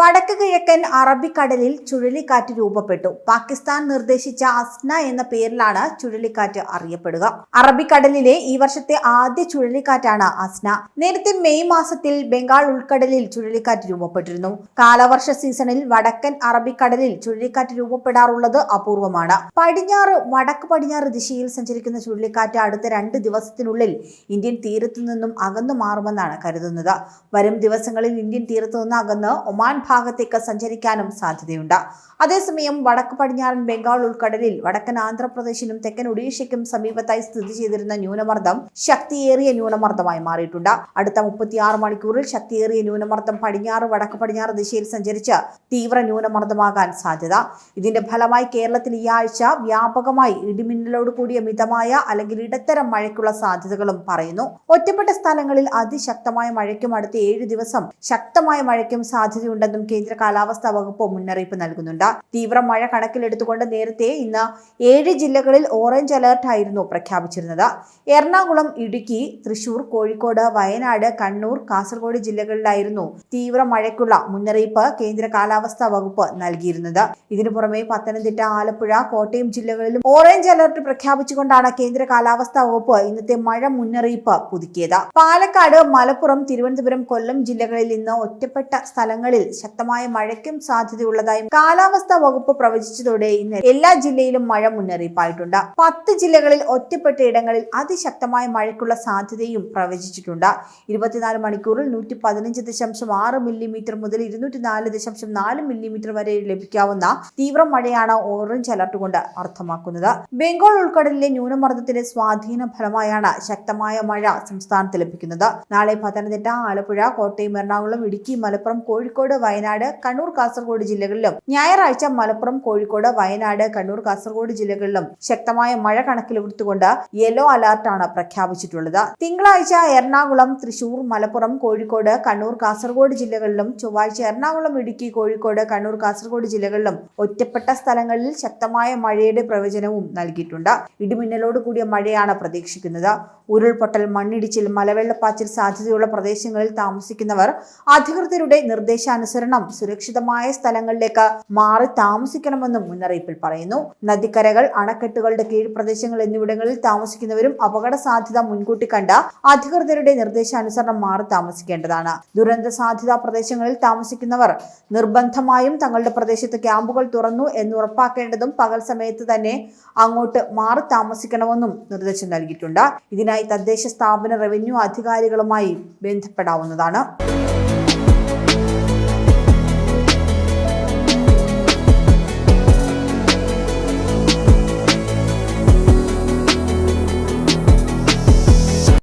വടക്ക് കിഴക്കൻ അറബിക്കടലിൽ ചുഴലിക്കാറ്റ് രൂപപ്പെട്ടു. പാകിസ്ഥാൻ നിർദ്ദേശിച്ച അസ്ന എന്ന പേരിലാണ് ചുഴലിക്കാറ്റ് അറിയപ്പെടുക. അറബിക്കടലിലെ ഈ വർഷത്തെ ആദ്യ ചുഴലിക്കാറ്റാണ് അസ്ന. നേരത്തെ മെയ് മാസത്തിൽ ബംഗാൾ ഉൾക്കടലിൽ ചുഴലിക്കാറ്റ് രൂപപ്പെട്ടിരുന്നു. കാലവർഷ സീസണിൽ വടക്കൻ അറബിക്കടലിൽ ചുഴലിക്കാറ്റ് രൂപപ്പെടാറുള്ളത് അപൂർവമാണ്. പടിഞ്ഞാറ് വടക്ക് പടിഞ്ഞാറ് ദിശയിൽ സഞ്ചരിക്കുന്ന ചുഴലിക്കാറ്റ് അടുത്ത രണ്ട് ദിവസത്തിനുള്ളിൽ ഇന്ത്യൻ തീരത്തു നിന്നും അകന്നു മാറുമെന്നാണ് കരുതുന്നത്. വരും ദിവസങ്ങളിൽ ഇന്ത്യൻ തീരത്തു നിന്ന് അകന്ന് ഒമാൻ ഭാഗത്തേക്ക് സഞ്ചരിക്കാനും സാധ്യതയുണ്ട്. അതേസമയം വടക്ക് പടിഞ്ഞാറൻ ബംഗാൾ ഉൾക്കടലിൽ വടക്കൻ ആന്ധ്രാപ്രദേശിനും തെക്കൻ ഒഡീഷയ്ക്കും സമീപത്തായി സ്ഥിതി ചെയ്തിരുന്ന ന്യൂനമർദ്ദം ശക്തിയേറിയ ന്യൂനമർദ്ദമായി മാറിയിട്ടുണ്ട്. അടുത്ത മുപ്പത്തിയാറ് മണിക്കൂറിൽ ശക്തിയേറിയ ന്യൂനമർദ്ദം പടിഞ്ഞാറ് വടക്ക് പടിഞ്ഞാറ് ദിശയിൽ സഞ്ചരിച്ച് തീവ്ര ന്യൂനമർദ്ദമാകാൻ സാധ്യത. ഇതിന്റെ ഫലമായി കേരളത്തിൽ ഈ ആഴ്ച വ്യാപകമായി ഇടിമിന്നലോട് കൂടിയ മിതമായ അല്ലെങ്കിൽ ഇടത്തരം മഴയ്ക്കുള്ള സാധ്യതകളും പറയുന്നു. ഒറ്റപ്പെട്ട സ്ഥലങ്ങളിൽ അതിശക്തമായ മഴയ്ക്കും അടുത്ത ഏഴ് ദിവസം ശക്തമായ മഴയ്ക്കും സാധ്യതയുണ്ടെന്നും കേന്ദ്ര കാലാവസ്ഥാ വകുപ്പ് മുന്നറിയിപ്പ് നൽകുന്നുണ്ട്. തീവ്ര മഴ കണക്കിലെടുത്തുകൊണ്ട് നേരത്തെ ഇന്ന് ഏഴ് ജില്ലകളിൽ ഓറഞ്ച് അലർട്ട് ആയിരുന്നു പ്രഖ്യാപിച്ചിരുന്നത്. എറണാകുളം ഇടുക്കി തൃശൂർ കോഴിക്കോട് വയനാട് കണ്ണൂർ കാസർഗോഡ് ജില്ലകളിലായിരുന്നു തീവ്ര മഴയ്ക്കുള്ള മുന്നറിയിപ്പ് കേന്ദ്ര കാലാവസ്ഥാ വകുപ്പ് നൽകിയിരുന്നത്. ഇതിനു പുറമെ പത്തനംതിട്ട ആലപ്പുഴ കോട്ടയം ജില്ലകളിലും ഓറഞ്ച് അലർട്ട് പ്രഖ്യാപിച്ചുകൊണ്ടാണ് കേന്ദ്ര കാലാവസ്ഥാ വകുപ്പ് ഇന്നത്തെ മഴ മുന്നറിയിപ്പ് പുതുക്കിയത്. പാലക്കാട് മലപ്പുറം തിരുവനന്തപുരം കൊല്ലം ജില്ലകളിൽ ഇന്ന് ഒറ്റപ്പെട്ട സ്ഥലങ്ങളിൽ ശക്തമായ മഴയ്ക്കും സാധ്യതയുള്ളതായും കാലാവസ്ഥാ വകുപ്പ് പ്രവചിച്ചതോടെ ഇന്ന് എല്ലാ ജില്ലയിലും മഴ മുന്നറിയിപ്പായിട്ടുണ്ട്. പത്ത് ജില്ലകളിൽ ഒറ്റപ്പെട്ട ഇടങ്ങളിൽ അതിശക്തമായ മഴയ്ക്കുള്ള സാധ്യതയും പ്രവചിച്ചിട്ടുണ്ട്. ഇരുപത്തിനാല് മണിക്കൂറിൽ നൂറ്റി പതിനഞ്ച് ദശാംശം ആറ് മില്ലിമീറ്റർ മുതൽ ഇരുന്നൂറ്റി നാല് ദശാംശം നാല് മില്ലിമീറ്റർ വരെ ലഭിക്കാവുന്ന തീവ്ര മഴയാണ് ഓറഞ്ച് അലർട്ട് കൊണ്ട് അർത്ഥമാക്കുന്നത്. ബംഗാൾ ഉൾക്കടലിലെ ന്യൂനമർദ്ദത്തിന്റെ സ്വാധീന ഫലമായാണ് ശക്തമായ മഴ സംസ്ഥാനത്ത് ലഭിക്കുന്നത്. നാളെ പത്തനംതിട്ട ആലപ്പുഴ കോട്ടയം എറണാകുളം ഇടുക്കി മലപ്പുറം കോഴിക്കോട് വയനാട് കണ്ണൂർ കാസർഗോഡ് ജില്ലകളിലും. ഞായറാഴ്ച മലപ്പുറം കോഴിക്കോട് വയനാട് കണ്ണൂർ കാസർഗോഡ് ജില്ലകളിലും ശക്തമായ മഴ കണക്കിലെടുത്തുകൊണ്ട് യെല്ലോ അലർട്ടാണ് പ്രഖ്യാപിച്ചിട്ടുള്ളത്. തിങ്കളാഴ്ച എറണാകുളം തൃശൂർ മലപ്പുറം കോഴിക്കോട് കണ്ണൂർ കാസർഗോഡ് ജില്ലകളിലും ചൊവ്വാഴ്ച എറണാകുളം ഇടുക്കി കോഴിക്കോട് കണ്ണൂർ കാസർഗോഡ് ജില്ലകളിലും ഒറ്റപ്പെട്ട സ്ഥലങ്ങളിൽ ശക്തമായ മഴയുടെ പ്രവചനവും നൽകിയിട്ടുണ്ട്. ഇടിമിന്നലോട് കൂടിയ മഴയാണ് പ്രതീക്ഷിക്കുന്നത്. ഉരുൾപൊട്ടൽ മണ്ണിടിച്ചിൽ മലവെള്ളപ്പാച്ചിൽ സാധ്യതയുള്ള പ്രദേശങ്ങളിൽ താമസിക്കുന്നവർ അധികൃതരുടെ നിർദ്ദേശാനുസരണം സുരക്ഷിതമായ സ്ഥലങ്ങളിലേക്ക് മാറി താമസിക്കണമെന്നും മുന്നറിയിപ്പിൽ പറയുന്നു. നദിക്കരകൾ അണക്കെട്ടുകളുടെ കീഴ്പ്രദേശങ്ങൾ എന്നിവിടങ്ങളിൽ താമസിക്കുന്നവരും അപകട സാധ്യത മുൻകൂട്ടി കണ്ട അധികൃതരുടെ നിർദ്ദേശാനുസരണം മാറി താമസിക്കേണ്ടതാണ്. ദുരന്ത സാധ്യതാ പ്രദേശങ്ങളിൽ താമസിക്കുന്നവർ നിർബന്ധമായും തങ്ങളുടെ പ്രദേശത്ത് ക്യാമ്പുകൾ തുറന്നു എന്ന് ഉറപ്പാക്കേണ്ടതും പകൽ സമയത്ത് തന്നെ അങ്ങോട്ട് മാറി താമസിക്കണമെന്നും നിർദ്ദേശം നൽകിയിട്ടുണ്ട്. ഇതിനായി തദ്ദേശ സ്ഥാപന റവന്യൂ അധികാരികളുമായി ബന്ധപ്പെടാവുന്നതാണ്.